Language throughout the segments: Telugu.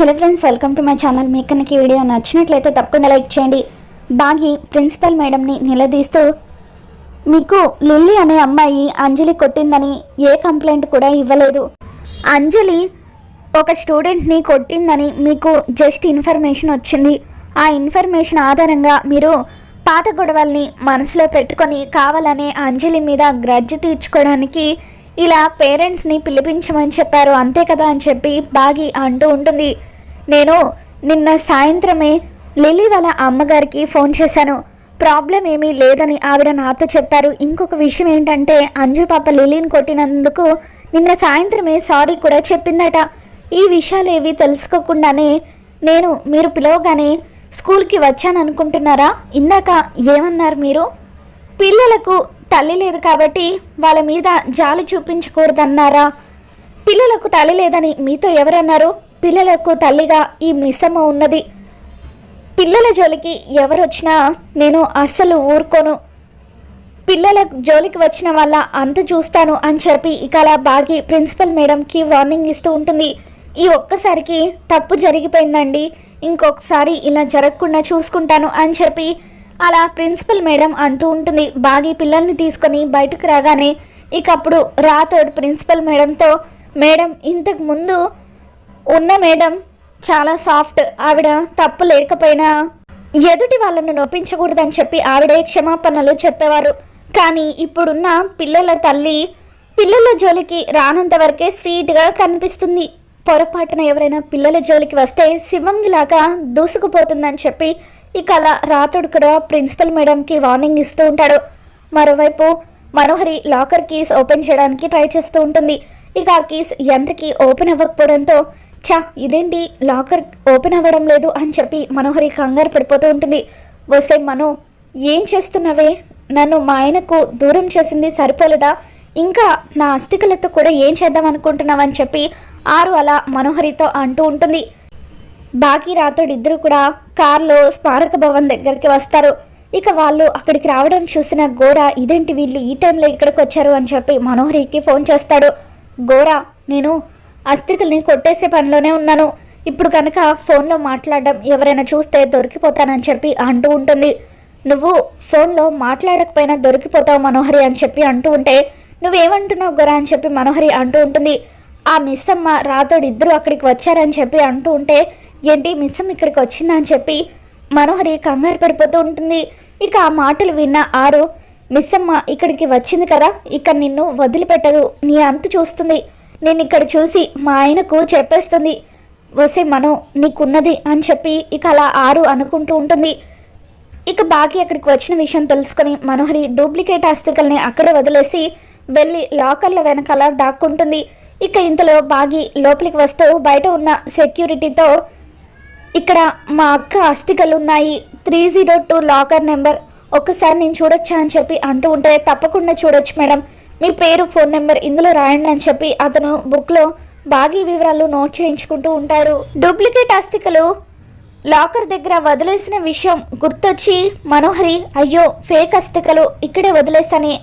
Hello friends welcome to my channel మీకు కనుక ఈ వీడియో నచ్చినట్లయితే తప్పకుండా లైక్ చేయండి. బాగి ప్రిన్సిపల్ మేడంని నిలదీస్తూ మీకు లిల్లీ అనే అమ్మాయి అంజలి కొట్టిందని ఏ కంప్లైంట్ కూడా ఇవ్వలేదు. అంజలి ఒక స్టూడెంట్ని కొట్టిందని మీకు జస్ట్ ఇన్ఫర్మేషన్ వచ్చింది. ఆ ఇన్ఫర్మేషన్ ఆధారంగా మీరు పాత గొడవల్ని మనసులో పెట్టుకొని కావాలనే అంజలి మీద గ్రడ్జ్ తీర్చుకోవడానికి ఇలా పేరెంట్స్ని పిలిపించమని చెప్పారు. అంతే కదా అని చెప్పి బాగి అంటూ ఉంటుంది. నేను నిన్న సాయంత్రమే లిలీ వాళ్ళ అమ్మగారికి ఫోన్ చేశాను. ప్రాబ్లం ఏమీ లేదని ఆవిడ నాతో చెప్పారు. ఇంకొక విషయం ఏంటంటే అంజు పాప లిలీని కొట్టినందుకు నిన్న సాయంత్రమే సారీ కూడా చెప్పిందట. ఈ విషయాలు ఏవి తెలుసుకోకుండానే నేను మీరు పిలవగానే స్కూల్కి వచ్చాను అనుకుంటున్నారా ఇందాక ఏమన్నారు మీరు? పిల్లలకు తల్లి లేదు కాబట్టి వాళ్ళ మీద జాలి చూపించకూడదన్నారా? పిల్లలకు తల్లి లేదని మీతో ఎవరన్నారు? పిల్లలకు తల్లిగా ఈ మిసమ్మ ఉన్నది. పిల్లల జోలికి ఎవరు వచ్చినా నేను అస్సలు ఊరుకోను. పిల్లల జోలికి వచ్చిన వల్ల అంత చూస్తాను అని చెప్పి ఇక అలా బాగి ప్రిన్సిపల్ మేడంకి వార్నింగ్ ఇస్తూ ఉంటుంది. ఈ ఒక్కసారికి తప్పు జరిగిపోయిందండి. ఇంకొకసారి ఇలా జరగకుండా చూసుకుంటాను అని చెప్పి అలా ప్రిన్సిపల్ మేడం అంటూ ఉంటుంది. బాగి పిల్లల్ని తీసుకొని బయటకు రాగానే ఇకప్పుడు రాతోడు ప్రిన్సిపల్ మేడంతో మేడం ఇంతకు ముందు ఉన్న మేడం చాలా సాఫ్ట్. ఆవిడ తప్పు లేకపోయినా ఎదుటి వాళ్ళను నొప్పించకూడదని చెప్పి ఆవిడే క్షమాపణలు చెప్పేవారు. కానీ ఇప్పుడున్న పిల్లల తల్లి పిల్లల జోలికి రానంత వరకే స్వీట్గా కనిపిస్తుంది. పొరపాటున ఎవరైనా పిల్లల జోలికి వస్తే శివంగిలాగా దూసుకుపోతుందని చెప్పి ఇక అలా రాతుడు కూడా ప్రిన్సిపల్ మేడంకి వార్నింగ్ ఇస్తూ ఉంటాడు. మరోవైపు మనోహరి లాకర్ కీస్ ఓపెన్ చేయడానికి ట్రై చేస్తూ ఉంటుంది. ఇక ఆ కీస్ ఎంతకి ఓపెన్ అవ్వకపోవడంతో చా ఇదేంటి? లాకర్ ఓపెన్ అవ్వడం లేదు అని చెప్పి మనోహరి కంగారు పడిపోతూ ఉంటుంది. వస్తే మనో ఏం చేస్తున్నావే? నన్ను మా ఆయనకు దూరం చేసింది సరిపోలేదా? ఇంకా నా అస్థికలతో కూడా ఏం చేద్దాం అనుకుంటున్నావని చెప్పి ఆరు అలా మనోహరితో అంటూ ఉంటుంది. బాకీ రాతోడు ఇద్దరు కూడా కార్లో స్మారక భవన్ దగ్గరికి వస్తారు. ఇక వాళ్ళు అక్కడికి రావడం చూసిన గోరా ఇదేంటి వీళ్ళు ఈ టైంలో ఇక్కడికి వచ్చారు అని చెప్పి మనోహరికి ఫోన్ చేస్తాడు. గోరా నేను అస్థికల్ని కొట్టేసే పనిలోనే ఉన్నాను. ఇప్పుడు కనుక ఫోన్లో మాట్లాడడం ఎవరైనా చూస్తే దొరికిపోతానని చెప్పి అంటూ ఉంటుంది. నువ్వు ఫోన్లో మాట్లాడకపోయినా దొరికిపోతావు మనోహరి అని చెప్పి అంటూ ఉంటే నువ్వేమంటున్నావు గురా అని చెప్పి మనోహరి అంటూ ఉంటుంది. ఆ మిస్ అమ్మ రాతోడు ఇద్దరు అక్కడికి వచ్చారని చెప్పి అంటూ ఉంటే ఏంటి మిస్ అమ్మ ఇక్కడికి వచ్చిందా అని చెప్పి మనోహరి కంగారు పడిపోతూ ఉంటుంది. ఇక ఆ మాటలు విన్న ఆరు మిస్ అమ్మ ఇక్కడికి వచ్చింది కదా ఇక నిన్ను వదిలిపెట్టదు నీ అంతు చూస్తుంది. నేను ఇక్కడ చూసి మా ఆయనకు చెప్పేస్తుంది వసే మనం నీకున్నది అని చెప్పి ఇక అలా ఆరు అనుకుంటూ ఉంటుంది. ఇక బాకీ అక్కడికి వచ్చిన విషయం తెలుసుకొని మనోహరి డూప్లికేట్ ఆస్తికల్ని అక్కడే వదిలేసి వెళ్ళి లాకర్ల వెనకాల దాక్కుంటుంది. ఇక ఇంతలో బాగి లోపలికి వస్తూ బయట ఉన్న సెక్యూరిటీతో ఇక్కడ మా అక్క అస్థికలు ఉన్నాయి three zero two locker number ఒక్కసారి నేను చూడొచ్చా అని చెప్పి అంటూ ఉంటే తప్పకుండా చూడొచ్చు మేడం. మీ పేరు ఫోన్ నెంబర్ ఇందులో రాయండి అని చెప్పి అతను బుక్లో బాగీ వివరాలు నోట్ చేయించుకుంటూ ఉంటారు డూప్లికేట్ అస్థికలు లాకర్ దగ్గర వదిలేసిన విషయం గుర్తొచ్చి మనోహరి అయ్యో ఫేక్ అస్థికలు ఇక్కడే వదిలేసని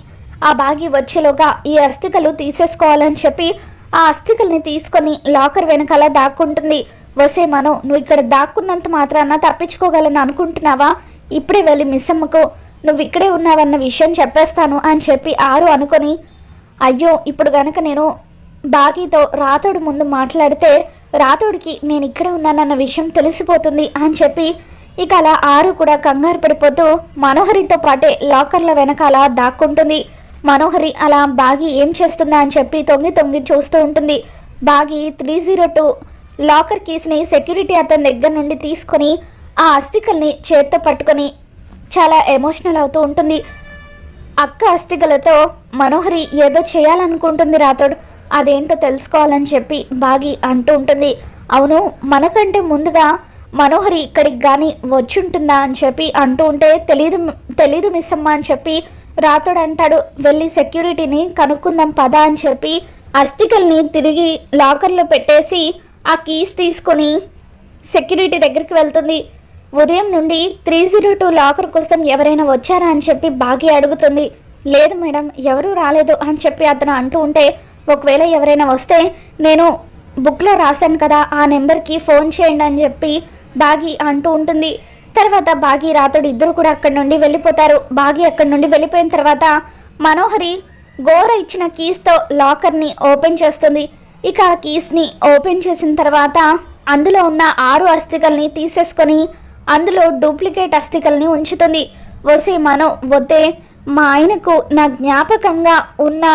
ఆ బాగి వచ్చేలోగా ఈ అస్థికలు తీసేసుకోవాలని చెప్పి ఆ అస్థికల్ని తీసుకొని లాకర్ వెనకాల దాక్కుంటుంది. వసే మనో నువ్వు ఇక్కడ దాక్కున్నంత మాత్రాన తప్పించుకోగలను అనుకుంటున్నావా ఇప్పుడే వెళ్ళి మిస్సమ్మకు నువ్వు ఇక్కడే ఉన్నావన్న విషయం చెప్పేస్తాను అని చెప్పి ఆరు అనుకొని అయ్యో ఇప్పుడు గనక నేను బాగీతో రాతోడు ముందు మాట్లాడితే రాతోడికి నేను ఇక్కడే ఉన్నానన్న విషయం తెలిసిపోతుంది అని చెప్పి ఇక అలా ఆరు కూడా కంగారు పడిపోతూ మనోహరితో పాటే లాకర్ల వెనకాల దాక్కుంటుంది. మనోహరి అలా బాగి ఏం చేస్తుందా అని చెప్పి తొంగి తొంగి చూస్తూ ఉంటుంది. బాగి త్రీ జీరో టూ లాకర్ కీస్ని సెక్యూరిటీ అతని దగ్గర నుండి తీసుకొని ఆ అస్థికల్ని చేత్తో పట్టుకొని చాలా ఎమోషనల్ అవుతూ ఉంటుంది. అక్క అస్థికలతో మనోహరి ఏదో చేయాలనుకుంటుంది రాతోడు అదేంటో తెలుసుకోవాలని చెప్పి బాగి అంటూ ఉంటుంది. అవును మనకంటే ముందుగా మనోహరి ఇక్కడికి కానీ వచ్చుంటుందా అని చెప్పి అంటూ ఉంటే తెలీదు తెలీదు మిస్ అమ్మ అని చెప్పి రాతోడు అంటాడు. వెళ్ళి సెక్యూరిటీని కనుక్కుందాం పదా అని చెప్పి అస్థికల్ని తిరిగి లాకర్లో పెట్టేసి ఆ కీస్ తీసుకొని సెక్యూరిటీ దగ్గరికి వెళ్తుంది. ఉదయం నుండి త్రీ జీరో టూ లాకర్ కోసం ఎవరైనా వచ్చారా అని చెప్పి బాగి అడుగుతుంది. లేదు మేడం ఎవరూ రాలేదు అని చెప్పి అతను అంటూ ఉంటే ఒకవేళ ఎవరైనా వస్తే నేను బుక్లో రాశాను కదా ఆ నెంబర్కి ఫోన్ చేయండి అని చెప్పి బాగి అంటూ ఉంటుంది. తర్వాత బాగి రాతుడు ఇద్దరు కూడా అక్కడి నుండి వెళ్ళిపోతారు. బాగి అక్కడి నుండి వెళ్ళిపోయిన తర్వాత మనోహరి గోర ఇచ్చిన కీస్తో లాకర్ని ఓపెన్ చేస్తుంది. ఇక ఆ కీస్ని ఓపెన్ చేసిన తర్వాత అందులో ఉన్న ఆరు అస్థికల్ని తీసేసుకొని అందులో డూప్లికేట్ అస్థికల్ని ఉంచుతుంది. వసే మనం వద్దే మా ఆయనకు నా జ్ఞాపకంగా ఉన్న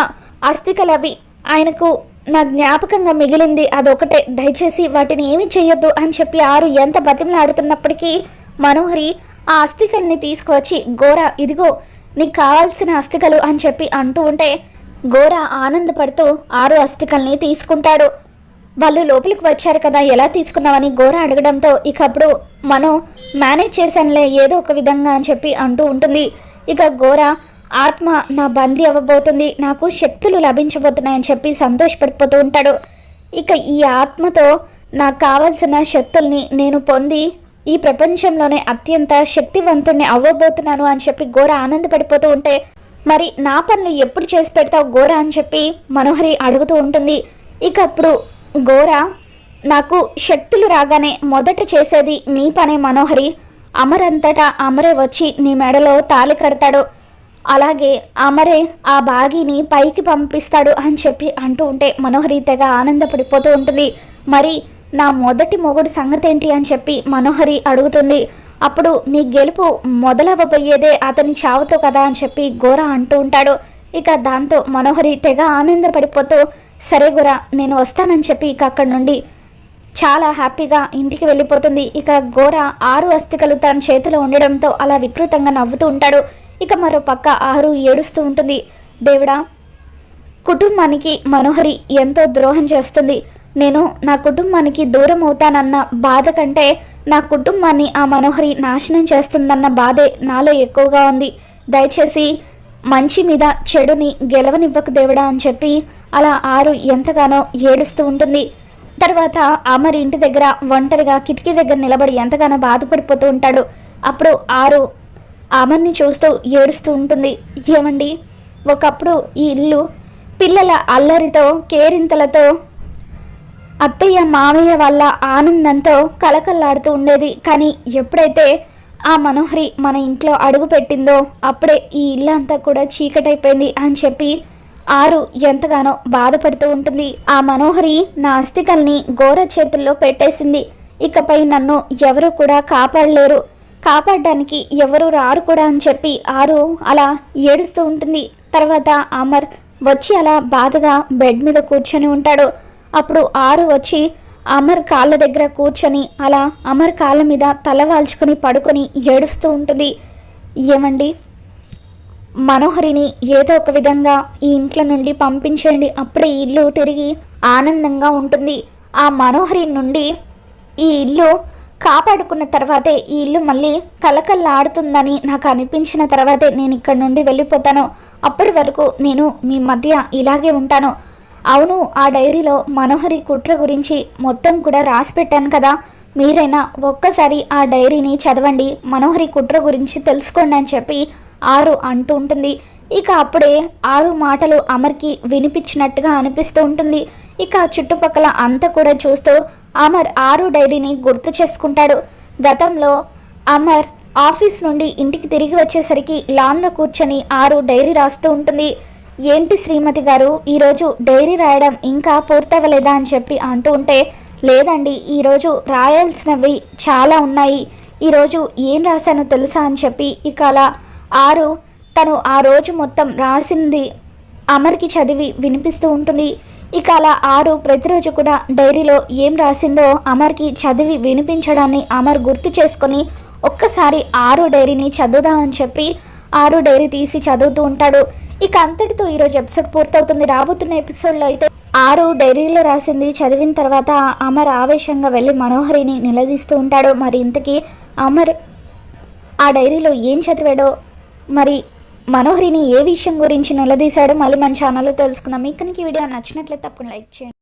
అస్థికలవి. ఆయనకు నా జ్ఞాపకంగా మిగిలింది అదొకటే. దయచేసి వాటిని ఏమి చేయొద్దు అని చెప్పి ఆరు ఎంత బతిమలాడుతున్నప్పటికీ మనోహరి ఆ అస్థికల్ని తీసుకువచ్చి గోర ఇదిగో నీకు కావాల్సిన అస్థికలు అని చెప్పి అంటూ ఉంటే గోర ఆనందపడుతూ ఆరు అస్థికల్ని తీసుకుంటాడు. వాళ్ళు లోపలికి వచ్చారు కదా ఎలా తీసుకున్నావని ఘోర అడగడంతో ఇక అప్పుడు మనం మేనేజ్ చేశానులే ఏదో ఒక విధంగా అని చెప్పి అంటూ ఉంటుంది. ఇక ఘోర ఆత్మ నా బందీ అవ్వబోతుంది నాకు శక్తులు లభించబోతున్నాయని చెప్పి సంతోషపడిపోతూ ఉంటాడు. ఇక ఈ ఆత్మతో నాకు కావలసిన శక్తుల్ని నేను పొంది ఈ ప్రపంచంలోనే అత్యంత శక్తివంతుణ్ణి అవ్వబోతున్నాను అని చెప్పి ఘోర ఆనందపడిపోతూ ఉంటే మరి నా పనులు ఎప్పుడు చేసి పెడతావు ఘోర అని చెప్పి మనోహరి అడుగుతూ ఉంటుంది. ఇక అప్పుడు ఘోర నాకు శక్తులు రాగానే మొదట చేసేది నీ పనే మనోహరి. అమరంతటా అమరే వచ్చి నీ మెడలో తాళి కడతాడు. అలాగే అమరే ఆ బాగిని పైకి పంపిస్తాడు అని చెప్పి అంటూ ఉంటే మనోహరి తెగ ఆనందపడిపోతూ ఉంటుంది. మరి నా మొదటి మొగుడు సంగతి ఏంటి అని చెప్పి మనోహరి అడుగుతుంది. అప్పుడు నీ గెలుపు మొదలవ్వబోయేదే అతని చావుతో కదా అని చెప్పి గోర అంటూ ఉంటాడు. ఇక దాంతో మనోహరి తెగ ఆనందపడిపోతూ సరే గురా నేను వస్తానని చెప్పి ఇక అక్కడి నుండి చాలా హ్యాపీగా ఇంటికి వెళ్ళిపోతుంది. ఇక గోర ఆరు అస్థికలు తన చేతిలో ఉండడంతో అలా వికృతంగా నవ్వుతూ ఉంటాడు. ఇక మరో పక్క ఆరు ఏడుస్తూ ఉంటుంది. దేవుడా కుటుంబానికి మనోహరి ఎంతో ద్రోహం చేస్తుంది. నేను నా కుటుంబానికి దూరం అవుతానన్న బాధ కంటే నా కుటుంబాన్ని ఆ మనోహరి నాశనం చేస్తుందన్న బాధే నాలో ఎక్కువగా ఉంది. దయచేసి మంచి మీద చెడుని గెలవనివ్వకు దేవుడా అని చెప్పి అలా ఆరు ఎంతగానో ఏడుస్తూ ఉంటుంది. తర్వాత అమర్ ఇంటి దగ్గర ఒంటరిగా కిటికీ దగ్గర నిలబడి ఎంతగానో బాధపడిపోతూ ఉంటాడు. అప్పుడు ఆరు అమర్ని చూస్తూ ఏడుస్తూ ఉంటుంది. ఏమండి? ఒకప్పుడు ఈ ఇల్లు పిల్లల అల్లరితో కేరింతలతో అత్తయ్య మామయ్య వాళ్ళ ఆనందంతో కలకల్లాడుతూ ఉండేది. కానీ ఎప్పుడైతే ఆ మనోహరి మన ఇంట్లో అడుగు పెట్టిందో అప్పుడే ఈ ఇల్లు అంతా కూడా చీకటైపోయింది అని చెప్పి ఆరు ఎంతగానో బాధపడుతూ ఉంటుంది. ఆ మనోహరి నా అస్థికల్ని గోర చేతుల్లో పెట్టేసింది. ఇకపై నన్ను ఎవరు కూడా కాపాడలేరు. కాపాడడానికి ఎవరు రారు కూడా అని చెప్పి ఆరు అలా ఏడుస్తూ ఉంటుంది. తర్వాత అమర్ వచ్చి అలా బాధగా బెడ్ మీద కూర్చొని ఉంటాడు. అప్పుడు ఆరు వచ్చి అమర్ కాళ్ళ దగ్గర కూర్చొని అలా అమర్ కాళ్ళ మీద తల వాల్చుకొని పడుకొని ఏడుస్తూ ఉంటుంది. ఏమండి? మనోహరిని ఏదో ఒక విధంగా ఈ ఇంట్లో నుండి పంపించండి అప్పుడే ఈ ఇల్లు తిరిగి ఆనందంగా ఉంటుంది. ఆ మనోహరి నుండి ఈ ఇల్లు కాపాడుకున్న తర్వాతే ఈ ఇల్లు మళ్ళీ కలకల్లాడుతుందని నాకు అనిపించిన తర్వాతే నేను ఇక్కడ నుండి వెళ్ళిపోతాను. అప్పటి వరకు నేను మీ మధ్య ఇలాగే ఉంటాను. అవును ఆ డైరీలో మనోహరి కుట్ర గురించి మొత్తం కూడా రాసి పెట్టాను కదా. మీరైనా ఒక్కసారి ఆ డైరీని చదవండి. మనోహరి కుట్ర గురించి తెలుసుకోండి అని చెప్పి ఆరు అంటూ ఉంటుంది. ఇక అప్పుడే ఆరు మాటలు అమర్కి వినిపించినట్టుగా అనిపిస్తూ ఉంటుంది. ఇక చుట్టుపక్కల అంతా కూడా చూస్తూ అమర్ ఆరు డైరీని గుర్తు చేసుకుంటాడు. గతంలో అమర్ ఆఫీస్ నుండి ఇంటికి తిరిగి వచ్చేసరికి లాన్లో కూర్చొని ఆరు డైరీ రాస్తూ ఉంటుంది. ఏంటి శ్రీమతి గారు? ఈరోజు డైరీ రాయడం ఇంకా పూర్తవ్వలేదా అని చెప్పి అంటూ ఉంటే లేదండి ఈరోజు రాయాల్సినవి చాలా ఉన్నాయి. ఈరోజు ఏం రాశానో తెలుసా అని చెప్పి ఇక అలా ఆరు తను ఆ రోజు మొత్తం రాసింది అమర్కి చదివి వినిపిస్తూ ఉంటుంది. ఇక అలా ఆరు ప్రతిరోజు కూడా డైరీలో ఏం రాసిందో అమర్కి చదివి వినిపించడాన్ని అమర్ గుర్తు చేసుకొని ఒక్కసారి ఆరు డైరీని చదువుదామని చెప్పి ఆరు డైరీ తీసి చదువుతూ ఉంటాడు. ఇక అంతటితో ఈరోజు ఎపిసోడ్ పూర్తవుతుంది. రాబోతున్న ఎపిసోడ్లో అయితే ఆరు డైరీలో రాసింది. చదివిన తర్వాత అమర్ ఆవేశంగా వెళ్ళి మనోహరిని నిలదీస్తూ ఉంటాడు. మరి ఇంతకీ అమర్ ఆ డైరీలో ఏం చదివాడో మరి మనోహరిని ఏ విషయం గురించి నిలదీశాడో మళ్ళీ మన ఛానల్లో తెలుసుకుందాం. మీకు కనుక ఈ వీడియో నచ్చినట్లయితే తప్పకుండా లైక్ చేయండి.